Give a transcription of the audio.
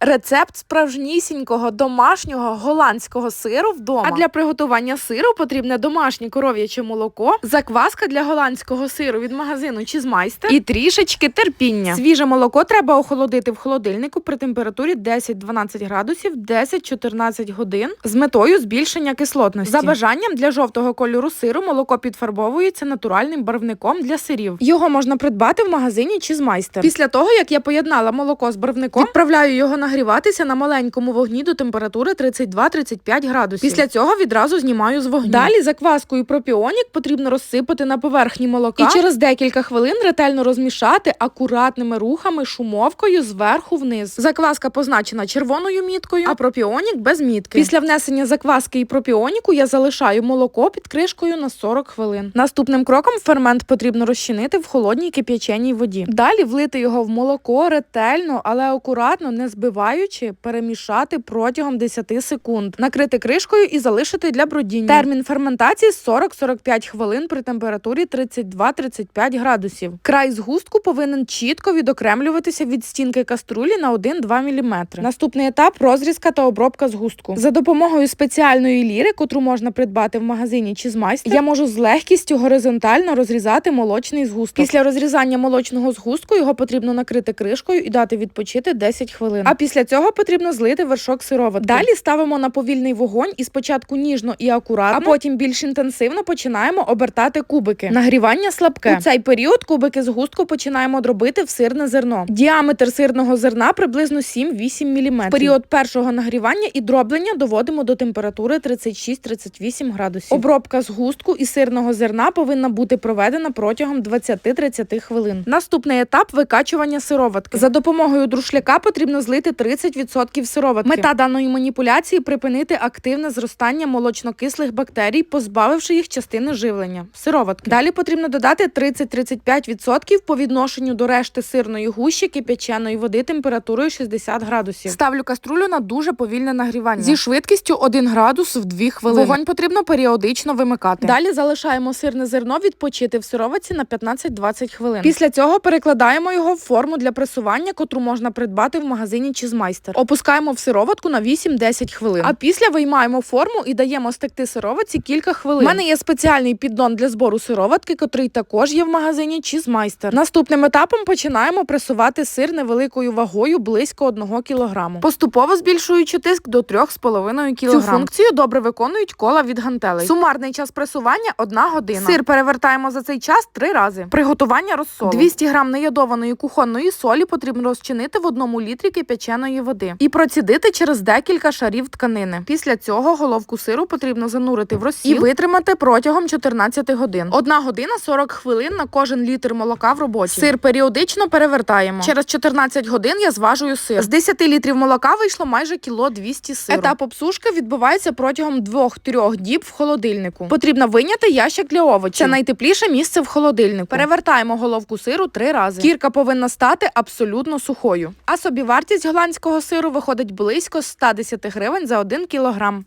Рецепт справжнісінького домашнього голландського сиру вдома. А для приготування сиру потрібне домашнє коров'яче молоко, закваска для голландського сиру від магазину Чізмайстер і трішечки терпіння. Свіже молоко треба охолодити в холодильнику при температурі 10-12 градусів 10-14 годин з метою збільшення кислотності. За бажанням для жовтого кольору сиру молоко підфарбовується натуральним барвником для сирів. Його можна придбати в магазині Чізмайстер. Після того, як я поєднала молоко з барвником, відправляю його нагріватися на маленькому вогні до температури 32-35 градусів. Після цього відразу знімаю з вогню. Далі закваску і пропіонік потрібно розсипати на поверхні молока і через декілька хвилин ретельно розмішати акуратними рухами шумовкою зверху вниз. Закваска позначена червоною міткою, а пропіонік без мітки. Після внесення закваски і пропіоніку я залишаю молоко під кришкою на 40 хвилин. Наступним кроком фермент потрібно розчинити в холодній кип'яченій воді. Далі влити його в молоко ретельно, але акуратно, не збиваючи, перемішати протягом 10 секунд, накрити кришкою і залишити для бродіння. Термін ферментації 40-45 хвилин при температурі 32-35 градусів. Край згустку повинен чітко відокремлюватися від стінки каструлі на 1-2 мм. Наступний етап розрізка та обробка згустку. За допомогою спеціальної ліри, котру можна придбати в магазині Чізмайстер, я можу з легкістю горизонтально розрізати молочний згусток. Після розрізання молочного згустку його потрібно накрити кришкою і дати відпочити 10 хвилин. А після цього потрібно злити вершок сироватки. Далі ставимо на повільний вогонь і спочатку ніжно і акуратно, а потім більш інтенсивно починаємо обертати кубики. Нагрівання слабке. У цей період кубики згустку починаємо дробити в сирне зерно. Діаметр сирного зерна приблизно 7-8 мм. В період першого нагрівання і дроблення доводимо до температури 36-38 градусів. Обробка згустку і сирного зерна повинна бути проведена протягом 20-30 хвилин. Наступний етап викачування сироватки. За допомогою друшляка потрібно злити 30% сироватки. Мета даної маніпуляції припинити активне зростання молочнокислих бактерій, позбавивши їх частини живлення. Сироватки. Далі потрібно додати 30-35% по відношенню до решти сирної гущі кип'яченої води температурою 60 градусів. Ставлю каструлю на дуже повільне нагрівання зі швидкістю 1 градус в 2 хвилини. Вогонь потрібно періодично вимикати. Далі залишаємо сирне зерно відпочити в сироватці на 15-20 хвилин. Після цього перекладаємо його в форму для пресування, котру можна придбати в магазині Чізмайстер. Опускаємо в сироватку на 8-10 хвилин. А після виймаємо форму і даємо стекти сироватці кілька хвилин. У мене є спеціальний піддон для збору сироватки, котрий також є в магазині Чізмайстер. Наступним етапом починаємо пресувати сир невеликою вагою близько 1 кг. Поступово збільшуючи тиск до 3,5 кг. Цю функцію добре виконують кола від гантелей. Сумарний час пресування 1 година. Сир перевертаємо за цей час 3 рази. Приготування розсолу. 200 г неядованої кухонної солі потрібно розчинити в одному літрі кип'яченої води і процідити через декілька шарів тканини. Після цього головку сиру потрібно занурити в розсіл і витримати протягом 14 годин. Одна година 40 хвилин на кожен літр молока в роботі. Сир періодично перевертаємо. Через 14 годин я зважую сир. З 10 літрів молока вийшло майже кіло 200 сиру. Етап обсушки відбувається протягом 2-3 діб в холодильнику. Потрібно виняти ящик для овочів. Це найтепліше місце в холодильнику. Перевертаємо головку сиру три рази. Кірка повинна стати абсолютно сухою. А собівартість голландського сиру виходить близько 110 гривень за 1 кілограм.